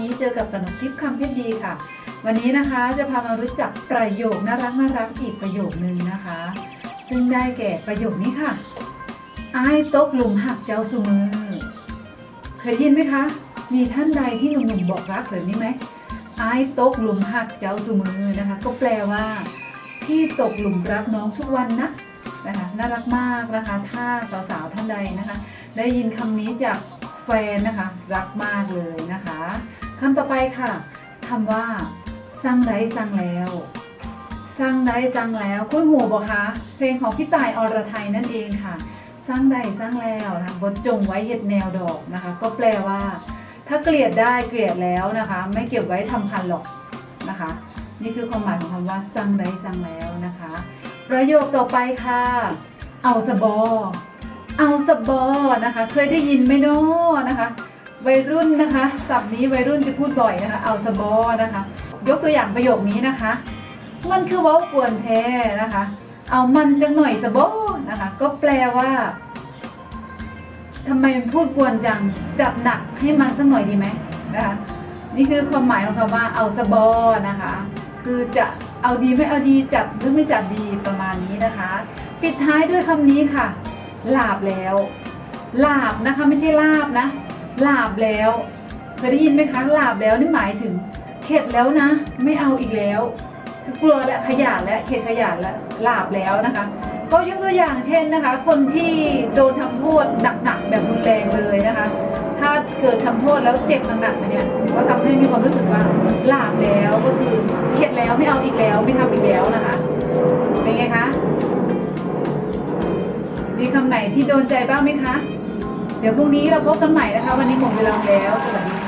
นี้เจอกับกนกทิพย์คำเพชรดีค่ะ วันนี้นะคะจะพามารู้จักประโยคน่ารักน่ารักอีกประโยคนึงนะคะ ซึ่งได้แก่ประโยคนี้ค่ะอายตกหลุมหักเจ้าสุมือ เคยได้ยินไหมคะ มีท่านใดที่หนุ่มๆบอกรักแบบนี้ไหมอายตกหลุมหักเจ้าสุมือนะคะ ก็แปลว่าที่ตกหลุมรักน้องทุกวันนะนะคะน่ารักมากนะคะ ถ้าสาวๆท่านใดนะคะ ได้ยินคำนี้จากแฟนนะคะ รักมากเลยนะคะ คำต่อไปค่ะคำว่าสร้างไร้สร้างแล้วสร้างได้สร้างแล้ว คุณหูบอกคะเพลงของพี่ต่ายอรไทยนั่นเองค่ะ สร้างได้สร้างแล้วนะบทจงไว้เห็ดแนวดอกนะคะ ก็แปลว่า ถ้าเกลียดได้เกลียดแล้วนะคะ ไม่เก็บไว้ทำพันหรอกนะคะ นี่คือความหมายของคำว่าสร้างได้สร้างแล้วนะคะ ประโยคต่อไปค่ะ เอาสบอ เอาสบอนะคะ เคยได้ยินไหมเนาะนะคะ วัยรุ่นนะคะศัพท์นี้วัยรุ่นจะพูดบ่อยนะคะ เอาสบอนะคะ ยกตัวอย่างประโยคนี้นะคะมันคือว้ากวนแท้นะคะ เอามันจังหน่อยสบอนะคะ ก็แปลว่าทำไมมันพูดกวนจังจับหนักให้มันสักหน่อยดีไหมนะคะนี่คือความหมายของคำว่าเอาสบอนะคะ คือจะเอาดีไม่เอาดีจับหรือไม่จับดีประมาณนี้นะคะ ปิดท้ายด้วยคำนี้ค่ะลาบแล้วลาบนะคะไม่ใช่ลาบนะ ลาบแล้วเคยได้ยินไหมคะลาบแล้วนี่หมายถึงเข็ดแล้วนะ ไม่เอาอีกแล้วคือกลัวและขยาดและเข็ดขยาดและลาบแล้วนะคะ ก็ยกตัวอย่างเช่นนะคะ คนที่โดนทำโทษหนักๆแบบรุนแรงเลยนะคะ ถ้าเกิดทำโทษแล้วเจ็บหนักๆเนี่ยก็ทำให้มีความรู้สึกว่าลาบแล้วก็คือเข็ดแล้วไม่เอาอีกแล้วไม่ทำอีกแล้วนะคะเป็นไงคะมีคำไหนที่โดนใจบ้างไหมคะ เดี๋ยวพรุ่งนี้เราพบกันใหม่นะคะ วันนี้หมดเวลาแล้วสวัสดีค่ะ